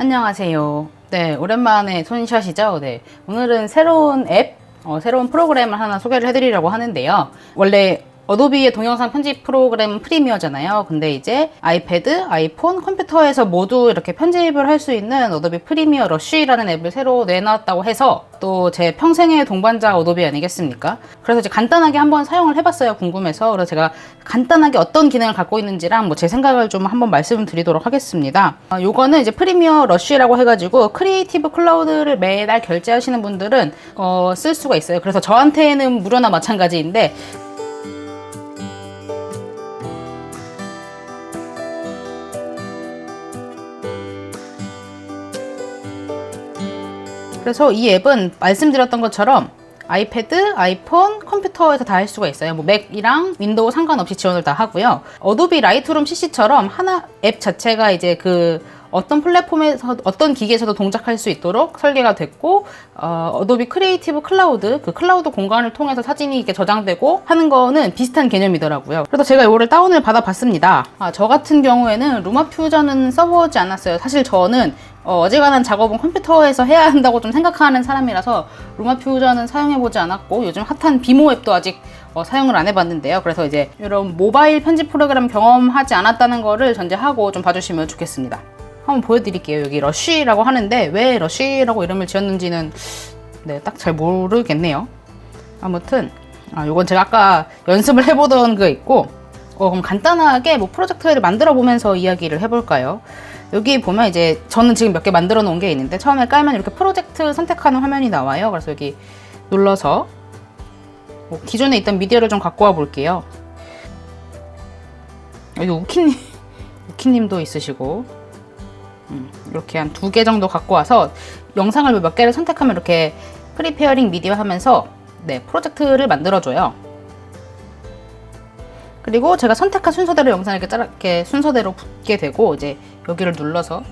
안녕하세요. 네, 오랜만에 손샷이죠. 네, 오늘은 새로운 앱, 어, 새로운 프로그램을 하나 소개를 해드리려고 하는데요. 원래 어도비의 동영상 편집 프로그램 프리미어잖아요. 근데 이제 아이패드, 아이폰, 컴퓨터에서 모두 이렇게 편집을 할 수 있는 어도비 프리미어 러쉬라는 앱을 새로 내놨다고 해서 또 제 평생의 동반자 어도비 아니겠습니까? 그래서 이제 간단하게 한번 사용을 해봤어요. 궁금해서. 그래서 제가 간단하게 어떤 기능을 갖고 있는지랑 뭐 제 생각을 좀 한번 말씀드리도록 하겠습니다. 어, 요거는 이제 프리미어 러쉬라고 해가지고 크리에이티브 클라우드를 매달 결제하시는 분들은 어, 쓸 수가 있어요. 그래서 저한테는 무료나 마찬가지인데 그래서 이 앱은 말씀드렸던 것처럼 아이패드, 아이폰, 컴퓨터에서 다 할 수가 있어요. 뭐 맥이랑 윈도우 상관없이 지원을 다 하고요. 어도비 라이트룸 CC처럼 하나 앱 자체가 이제 그 어떤 플랫폼에서 어떤 기기에서도 동작할 수 있도록 설계가 됐고 어, 어도비 크리에이티브 클라우드 그 클라우드 공간을 통해서 사진이 이렇게 저장되고 하는 거는 비슷한 개념이더라고요. 그래서 제가 이거를 다운을 받아봤습니다. 아, 저 같은 경우에는 루마 퓨전은 써보지 않았어요. 사실 저는 어, 어지간한 작업은 컴퓨터에서 해야 한다고 좀 생각하는 사람이라서 루마 퓨전은 사용해보지 않았고 요즘 핫한 비모 앱도 아직 어, 사용을 안 해봤는데요. 그래서 이제 이런 모바일 편집 프로그램 경험하지 않았다는 거를 전제하고 좀 봐주시면 좋겠습니다. 한번 보여드릴게요. 여기 러쉬라고 하는데 왜 러쉬라고 이름을 지었는지는 네, 딱 잘 모르겠네요. 아무튼 아, 요건 제가 아까 연습을 해보던 거 있고 어, 그럼 간단하게 뭐 프로젝트를 만들어 보면서 이야기를 해볼까요? 여기 보면 이제 저는 지금 몇 개 만들어 놓은 게 있는데 처음에 깔면 이렇게 프로젝트 선택하는 화면이 나와요. 그래서 여기 눌러서 뭐 기존에 있던 미디어를 좀 갖고 와 볼게요. 여기 우키님, 우키님도 있으시고 음, 이렇게 한 두 개 정도 갖고 와서 영상을 몇 개를 선택하면 이렇게 프리페어링 미디어 하면서 네 프로젝트를 만들어줘요. 그리고 제가 선택한 순서대로 영상을 이렇게, 짜라, 이렇게 순서대로 붙게 되고 이제 여기를 눌러서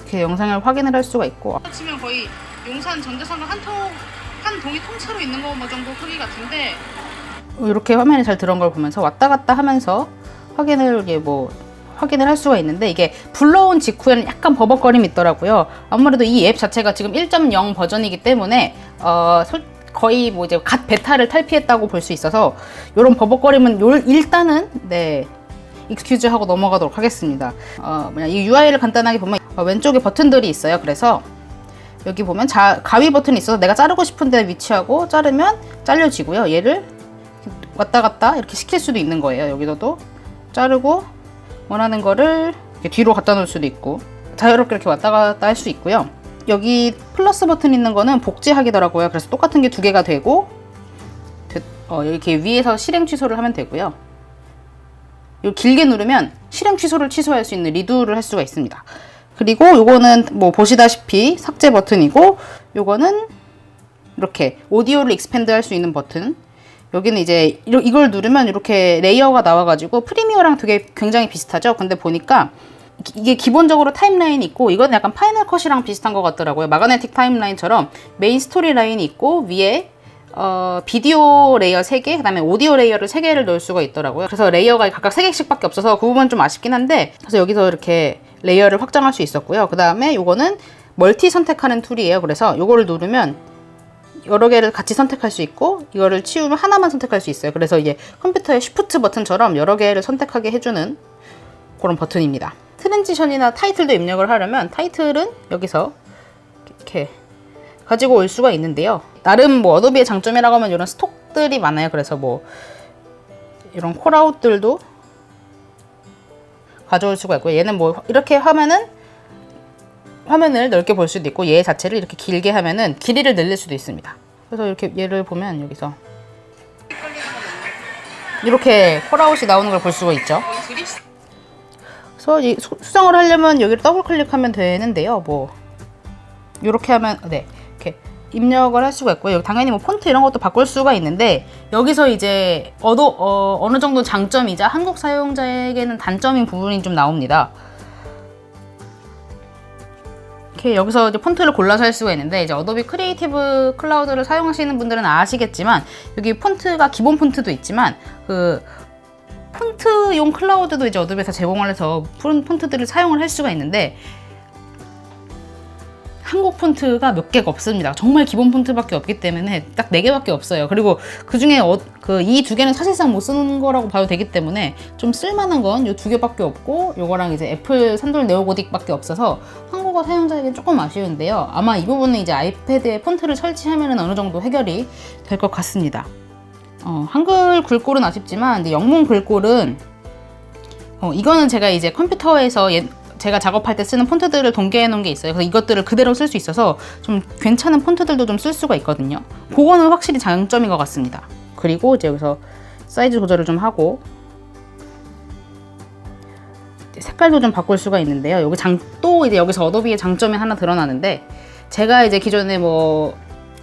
이렇게 영상을 확인을 할 수가 있고 치면 거의 용산 전자상가 한 통, 한 동이 통째로 있는 거 정도 크기 같은데 이렇게 화면이 잘 들어온 걸 보면서 왔다 갔다 하면서 확인을 이게 뭐 확인을 할 수가 있는데 이게 불러온 직후에는 약간 버벅거림이 있더라고요. 아무래도 이 앱 자체가 지금 1.0 버전이기 때문에 어, 솔- 거의 뭐 이제 갓 베타를 탈피했다고 볼 수 있어서 이런 버벅거림은 요- 일단은 네 익스큐즈 하고 넘어가도록 하겠습니다. 어, 뭐냐, 이 UI를 간단하게 보면 어, 왼쪽에 버튼들이 있어요. 그래서 여기 보면 자, 가위 버튼이 있어서 내가 자르고 싶은 데 위치하고 자르면 잘려지고요. 얘를 왔다 갔다 이렇게 시킬 수도 있는 거예요. 여기서도 자르고 원하는 거를 뒤로 갖다 놓을 수도 있고 자유롭게 이렇게 왔다 갔다 할 수 있고요. 여기 플러스 버튼 있는 거는 복제하기더라고요. 그래서 똑같은 게 두 개가 되고 되- 어, 이렇게 위에서 실행 취소를 하면 되고요. 요 길게 누르면 실행 취소를 취소할 수 있는 리두를 할 수가 있습니다. 그리고 요거는 뭐 보시다시피 삭제 버튼이고 요거는 이렇게 오디오를 익스펜드 할 수 있는 버튼. 여기는 이제 이걸 누르면 이렇게 레이어가 나와가지고 프리미어랑 되게 굉장히 비슷하죠. 근데 보니까 기- 이게 기본적으로 타임라인이 있고 이건 약간 파이널 컷이랑 비슷한 것 같더라고요. 마그네틱 타임라인처럼 메인 스토리 라인이 있고 위에 어, 비디오 레이어 3개, 그 다음에 오디오 레이어를 3개를 넣을 수가 있더라고요. 그래서 레이어가 각각 3개씩밖에 없어서 그 부분 좀 아쉽긴 한데, 그래서 여기서 이렇게 레이어를 확장할 수 있었고요. 그 다음에 요거는 멀티 선택하는 툴이에요. 그래서 요거를 누르면 여러 개를 같이 선택할 수 있고, 이거를 치우면 하나만 선택할 수 있어요. 그래서 이게 컴퓨터의 쉬프트 버튼처럼 여러 개를 선택하게 해주는 그런 버튼입니다. 트랜지션이나 타이틀도 입력을 하려면 타이틀은 여기서 이렇게 가지고 올 수가 있는데요. 나름 뭐 어도비의 장점이라고 하면 이런 스톡들이 많아요. 그래서 뭐 이런 콜아웃들도 가져올 수가 있고 얘는 뭐 이렇게 하면은 화면을 넓게 볼 수도 있고 얘 자체를 이렇게 길게 하면은 길이를 늘릴 수도 있습니다. 그래서 이렇게 얘를 보면 여기서 이렇게 콜아웃이 나오는 걸 볼 수가 있죠. 그래서 이 수- 수정을 하려면 여기를 더블 클릭하면 되는데요. 뭐 이렇게 하면 네 이렇게 입력을 할 수가 있고요. 당연히 뭐 폰트 이런 것도 바꿀 수가 있는데 여기서 이제 어도, 어, 어느 정도 장점이자 한국 사용자에게는 단점인 부분이 좀 나옵니다. 여기서 이제 폰트를 골라서 할 수가 있는데 이제 어도비 크리에이티브 클라우드를 사용하시는 분들은 아시겠지만 여기 폰트가 기본 폰트도 있지만 그 폰트용 클라우드도 이제 어도비에서 제공을 해서 폰- 폰트들을 사용을 할 수가 있는데 한국 폰트가 몇 개가 없습니다. 정말 기본 폰트밖에 없기 때문에 딱 네 개밖에 없어요. 그리고 그 중에 그이 두 개는 사실상 못 쓰는 거라고 봐도 되기 때문에 좀 쓸만한 건 이 두 개밖에 없고 요거랑 이제 애플 산돌 네오고딕밖에 없어서 한국어 사용자에겐 조금 아쉬운데요. 아마 이 부분은 이제 아이패드에 폰트를 설치하면 어느 정도 해결이 될 것 같습니다. 어, 한글 글꼴은 아쉽지만 근데 영문 글꼴은 어, 이거는 제가 이제 컴퓨터에서 예- 제가 작업할 때 쓰는 폰트들을 동계해 놓은 게 있어요. 그래서 이것들을 그대로 쓸 수 있어서 좀 괜찮은 폰트들도 좀 쓸 수가 있거든요. 그거는 확실히 장점인 것 같습니다. 그리고 이제 여기서 사이즈 조절을 좀 하고 색깔도 좀 바꿀 수가 있는데요. 여기 장 또 이제 여기서 어도비의 장점이 하나 드러나는데 제가 이제 기존에 뭐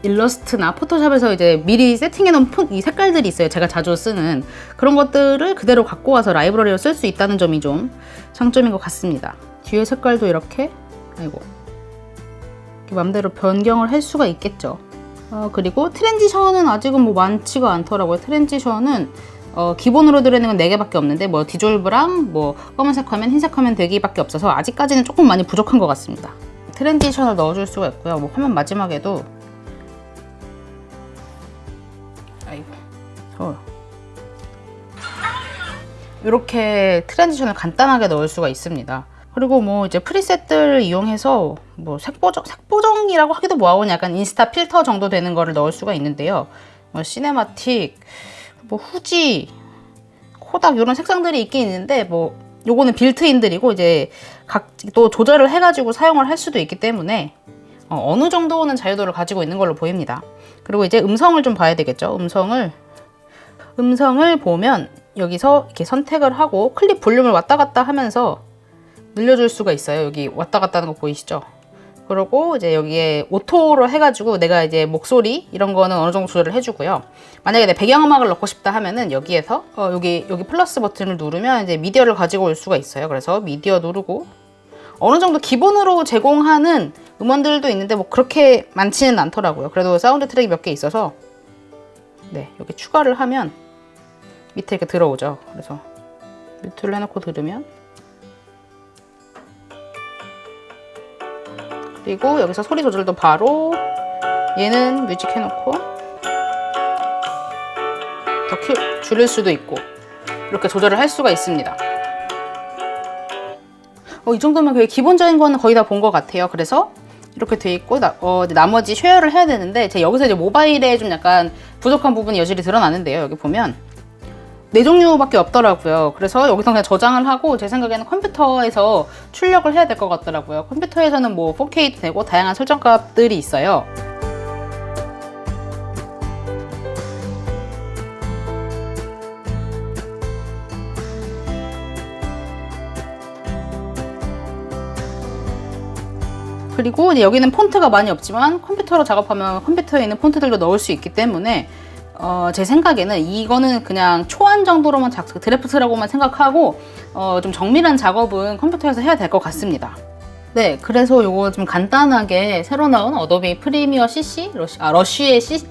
일러스트나 포토샵에서 이제 미리 세팅해 놓은 폰, 이 색깔들이 있어요. 제가 자주 쓰는 그런 것들을 그대로 갖고 와서 라이브러리로 쓸 수 있다는 점이 좀 장점인 것 같습니다. 뒤에 색깔도 이렇게 아이고 이렇게 맘대로 변경을 할 수가 있겠죠. 어, 그리고 트랜지션은 아직은 뭐 많지가 않더라고요. 트랜지션은 어, 기본으로 들어있는 건 4개밖에 없는데 뭐 디졸브랑 뭐 검은색 화면, 흰색 화면 되기밖에 없어서 아직까지는 조금 많이 부족한 것 같습니다. 트랜지션을 넣어줄 수가 있고요. 뭐 화면 마지막에도 이렇게 트랜지션을 간단하게 넣을 수가 있습니다. 그리고 뭐 이제 프리셋들을 이용해서 뭐 색보정, 색보정이라고 하기도 뭐하고 약간 인스타 필터 정도 되는 거를 넣을 수가 있는데요. 뭐 시네마틱, 뭐 후지, 코닥 이런 색상들이 있긴 있는데 뭐 요거는 빌트인들이고 이제 각 또 조절을 해가지고 사용을 할 수도 있기 때문에 어, 어느 정도는 자유도를 가지고 있는 걸로 보입니다. 그리고 이제 음성을 좀 봐야 되겠죠. 음성을 음성을 보면 여기서 이렇게 선택을 하고 클립 볼륨을 왔다 갔다 하면서 늘려줄 수가 있어요. 여기 왔다 갔다 하는 거 보이시죠? 그리고 이제 여기에 오토로 해가지고 내가 이제 목소리 이런 거는 어느 정도 조절을 해주고요. 만약에 내 배경음악을 넣고 싶다 하면은 여기에서 어, 여기 여기 플러스 버튼을 누르면 이제 미디어를 가지고 올 수가 있어요. 그래서 미디어 누르고 어느 정도 기본으로 제공하는 음원들도 있는데 뭐 그렇게 많지는 않더라고요. 그래도 사운드 트랙이 몇 개 있어서 네 여기 추가를 하면 밑에 이렇게 들어오죠. 그래서 뮤트를 해놓고 들으면 그리고 여기서 소리 조절도 바로 얘는 뮤직 해놓고 더 키, 줄일 수도 있고 이렇게 조절을 할 수가 있습니다. 어, 이 정도면 거의 기본적인 거는 거의 다 본 것 같아요. 그래서 이렇게 돼 있고 나, 어, 나머지 쉐어를 해야 되는데 제가 여기서 이제 모바일에 좀 약간 부족한 부분이 여실히 드러나는데요. 여기 보면 네 종류밖에 없더라고요. 그래서 여기서 그냥 저장을 하고 제 생각에는 컴퓨터에서 출력을 해야 될 것 같더라고요. 컴퓨터에서는 뭐 4K도 되고 다양한 설정값들이 있어요. 그리고 여기는 폰트가 많이 없지만 컴퓨터로 작업하면 컴퓨터에 있는 폰트들도 넣을 수 있기 때문에 어, 제 생각에는 이거는 그냥 초안 정도로만 작, 드래프트라고만 생각하고 어, 좀 정밀한 작업은 컴퓨터에서 해야 될 것 같습니다. 네, 그래서 요거 좀 간단하게 새로 나온 어도비 프리미어 CC, 러쉬, 아, 러쉬의 C,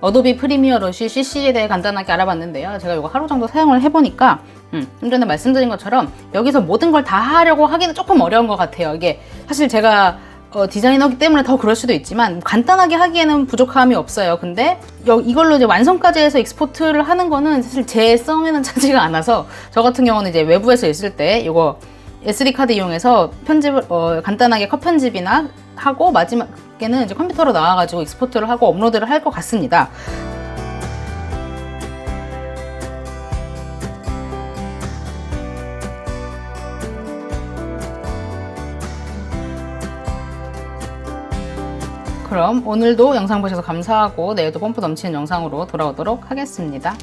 어도비 프리미어 러쉬 CC에 대해 간단하게 알아봤는데요. 제가 이거 하루 정도 사용을 해보니까 음, 좀 전에 말씀드린 것처럼 여기서 모든 걸 다 하려고 하기는 조금 어려운 것 같아요. 이게 사실 제가 어, 디자이너기 때문에 더 그럴 수도 있지만 간단하게 하기에는 부족함이 없어요. 근데 여- 이걸로 이제 완성까지 해서 익스포트를 하는 거는 사실 제 성에는 차지가 않아서 저 같은 경우는 이제 외부에서 있을 때 이거 SD 카드 이용해서 편집을 어, 간단하게 컷 편집이나 하고 마지막에는 이제 컴퓨터로 나와가지고 익스포트를 하고 업로드를 할 것 같습니다. 그럼 오늘도 영상 보셔서 감사하고 내일도 pom프 넘치는 영상으로 돌아오도록 하겠습니다.